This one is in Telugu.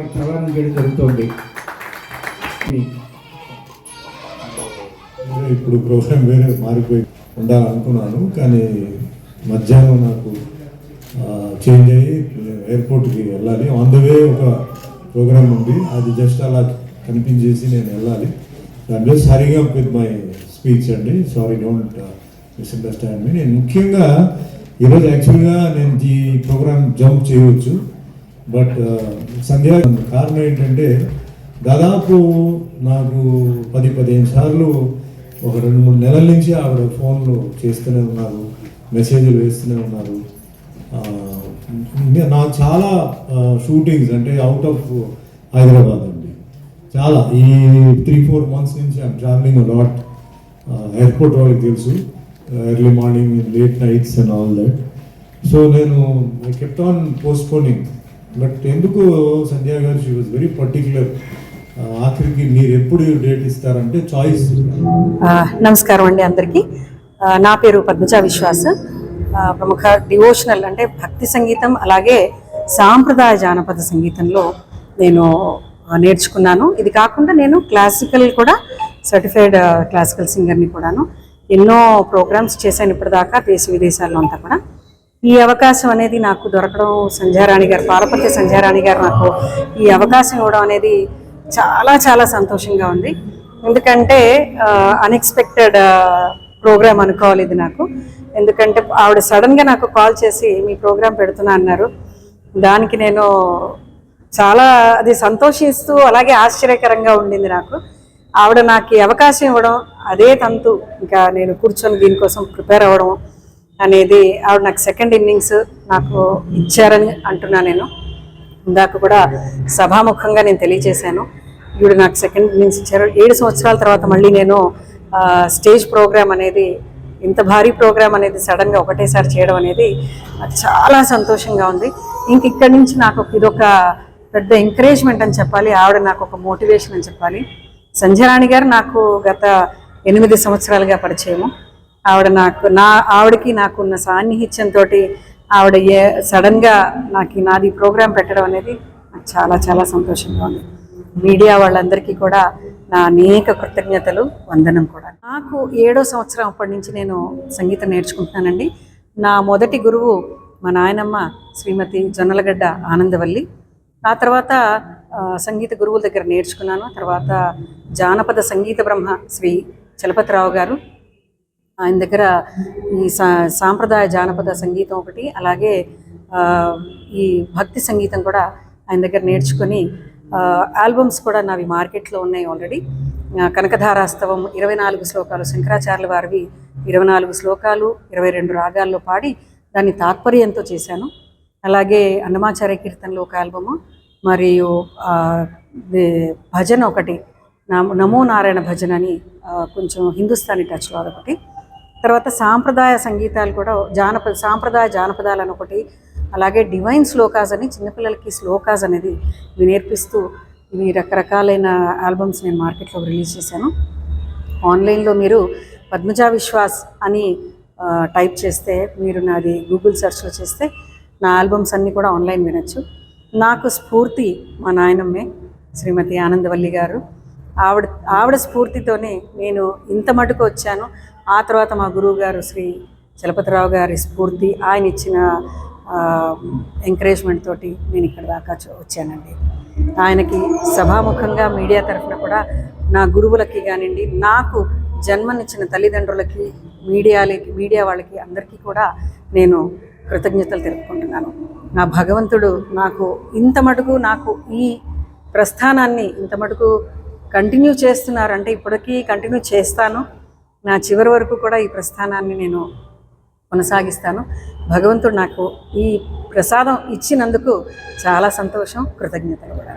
వారి ప్రధానం చేయడం జరుగుతోంది ఇప్పుడు ప్రోగ్రామ్ వేరే మారిపోయి ఉండాలనుకున్నాను కానీ మధ్యాహ్నం నాకు చేంజ్ అయ్యి ఎయిర్పోర్ట్కి వెళ్ళాలి. ఆన్ ద వే ఒక ప్రోగ్రామ్ ఉంది అది జస్ట్ అలా కనిపించేసి నేను వెళ్ళాలి. దాని సరిగా విత్ మై స్పీచ్ అండి. సారీ డోంట్ మిస్అండర్స్టాండ్ మీ నేను ముఖ్యంగా ఈరోజు యాక్చువల్గా నేను ఈ ప్రోగ్రామ్ జంప్ చేయవచ్చు. బట్ సంధ్య కారణం ఏంటంటే దాదాపు నాకు పది పదిహేను సార్లు ఒక రెండు మూడు నెలల నుంచి ఆవిడ ఫోన్లు చేస్తూనే ఉన్నారు మెసేజ్లు వేస్తూనే ఉన్నారు. నా నాకు చాలా షూటింగ్స్ అంటే అవుట్ ఆఫ్ హైదరాబాద్ అండి. చాలా ఈ త్రీ ఫోర్ మంత్స్ నుంచి ఐమ్ ట్రావెలింగ్ లాట్ ఎయిర్పోర్ట్ వాళ్ళకి తెలుసు early morning late nights and all that so నేను I kept on postponing but ఎందుకు సంధ్య గారు షీ వాజ్ వెరీ పర్టికులర్ ఆఖరికి మీరు ఎప్పుడు డేట్ ఇస్తారంటే చాయిస్ నమస్కారం అండి అందరికీ. నా పేరు పద్మజ విశ్వాస్. ప్రముఖ డివోషనల్ అంటే భక్తి సంగీతం అలాగే సాంప్రదాయ జానపద సంగీతంలో నేను నేర్చుకున్నాను. ఇది కాకుండా నేను క్లాసికల్ కూడా సర్టిఫైడ్ క్లాసికల్ సింగర్ని కూడాను. ఎన్నో ప్రోగ్రామ్స్ చేశాను ఇప్పటిదాకా దేశ విదేశాల్లో అంతా కూడా. ఈ అవకాశం అనేది నాకు దొరకడం సంధ్యారాణి గారు పాలపతి సంధ్యారాణి గారు నాకు ఈ అవకాశం ఇవ్వడం అనేది చాలా చాలా సంతోషంగా ఉంది. ఎందుకంటే అన్ఎక్స్పెక్టెడ్ ప్రోగ్రామ్ అనుకోవాలి ఇది నాకు. ఎందుకంటే ఆవిడ సడన్గా నాకు కాల్ చేసి మీ ప్రోగ్రాం పెడుతున్నా అన్నారు. దానికి నేను చాలా అది సంతోషిస్తూ అలాగే ఆశ్చర్యకరంగా ఉండింది నాకు. ఆవిడ నాకు ఈ అవకాశం ఇవ్వడం అదే తంతు. ఇంకా నేను కూర్చొని దీనికోసం ప్రిపేర్ అవ్వడం అనేది ఆవిడ నాకు సెకండ్ ఇన్నింగ్స్ నాకు ఇచ్చారని అంటున్నా నేను. ఇందాక కూడా సభాముఖంగా నేను తెలియజేశాను. ఈవిడ నాకు సెకండ్ ఇన్నింగ్స్ ఇచ్చారు. ఏడు సంవత్సరాల తర్వాత మళ్ళీ నేను స్టేజ్ ప్రోగ్రామ్ అనేది ఇంత భారీ ప్రోగ్రామ్ అనేది సడన్గా ఒకటేసారి చేయడం అనేది నాకు చాలా సంతోషంగా ఉంది. ఇంక ఇక్కడి నుంచి నాకు ఒక- ఇదొక పెద్ద ఎంకరేజ్మెంట్ అని చెప్పాలి. ఆవిడ నాకు ఒక మోటివేషన్ అని చెప్పాలి. సంధ్యారాణి గారు నాకు గత ఎనిమిది సంవత్సరాలుగా పరిచయము. ఆవిడ నాకు నా ఆవిడకి నాకున్న సాన్నిహిత్యంతో ఆవిడ ఏ సడన్గా నాకు నాది ప్రోగ్రాం పెట్టడం అనేది నాకు చాలా చాలా సంతోషంగా ఉంది. మీడియా వాళ్ళందరికీ కూడా నా అనేక కృతజ్ఞతలు వందనం కూడా. నాకు ఏడో సంవత్సరం అప్పటి నుంచి నేను సంగీతం నేర్చుకుంటున్నానండి. నా మొదటి గురువు మా నాయనమ్మ శ్రీమతి జొన్నలగడ్డ ఆనందవల్లి. ఆ తర్వాత సంగీత గురువుల దగ్గర నేర్చుకున్నాను. తర్వాత జానపద సంగీత బ్రహ్మ శ్రీ చలపతిరావు గారు. ఆయన దగ్గర ఈ సా సాంప్రదాయ జానపద సంగీతం ఒకటి అలాగే ఈ భక్తి సంగీతం కూడా ఆయన దగ్గర నేర్చుకొని ఆల్బమ్స్ కూడా నావి మార్కెట్లో ఉన్నాయి ఆల్రెడీ. కనకధారాస్తవం ఇరవై నాలుగు శ్లోకాలు శంకరాచార్యుల వారివి ఇరవై నాలుగు శ్లోకాలు ఇరవై రెండు రాగాల్లో పాడి దాన్ని తాత్పర్యంతో చేశాను. అలాగే అన్నమాచార్య కీర్తనలో ఒక ఆల్బము మరియు భజన ఒకటి నమో- నమో నారాయణ భజన అని కొంచెం హిందుస్థానీ టచ్లో అదొకటి. తర్వాత సాంప్రదాయ సంగీతాలు కూడా జానపద సాంప్రదాయ జానపదాలు అని ఒకటి అలాగే డివైన్ స్లోకాస్ అని చిన్నపిల్లలకి స్లోకాజ్ అనేది ఇవి నేర్పిస్తూ ఇవి రకరకాలైన ఆల్బమ్స్ నేను మార్కెట్లో రిలీజ్ చేశాను. ఆన్లైన్లో మీరు పద్మజా విశ్వాస్ అని టైప్ చేస్తే మీరు నాది గూగుల్ సెర్చ్లో చేస్తే నా ఆల్బమ్స్ అన్నీ కూడా ఆన్లైన్ వినొచ్చు. నాకు స్ఫూర్తి మా నాయనమ్మే శ్రీమతి ఆనందవల్లి గారు. ఆవిడ ఆవిడ స్ఫూర్తితోనే నేను ఇంత మటుకు వచ్చాను. ఆ తర్వాత మా గురువు గారు శ్రీ చలపతిరావు గారి స్ఫూర్తి ఆయన ఇచ్చిన ఎంకరేజ్మెంట్ తోటి నేను ఇక్కడ దాకా వచ్చానండి. ఆయనకి సభాముఖంగా మీడియా తరఫున కూడా నా గురువులకి కానివ్వండి నాకు జన్మనిచ్చిన తల్లిదండ్రులకి మీడియాలకి మీడియా వాళ్ళకి అందరికీ కూడా నేను కృతజ్ఞతలు తెలుపుకుంటున్నాను. నా భగవంతుడు నాకు ఇంత మటుకు నాకు ఈ ప్రస్థానాన్ని ఇంత మటుకు కంటిన్యూ చేస్తున్నారంటే ఇప్పటికీ కంటిన్యూ చేస్తాను. నా చివరి వరకు కూడా ఈ ప్రస్థానాన్ని నేను కొనసాగిస్తాను. భగవంతుడు నాకు ఈ ప్రసాదం ఇచ్చినందుకు చాలా సంతోషం కృతజ్ఞతలు కూడా.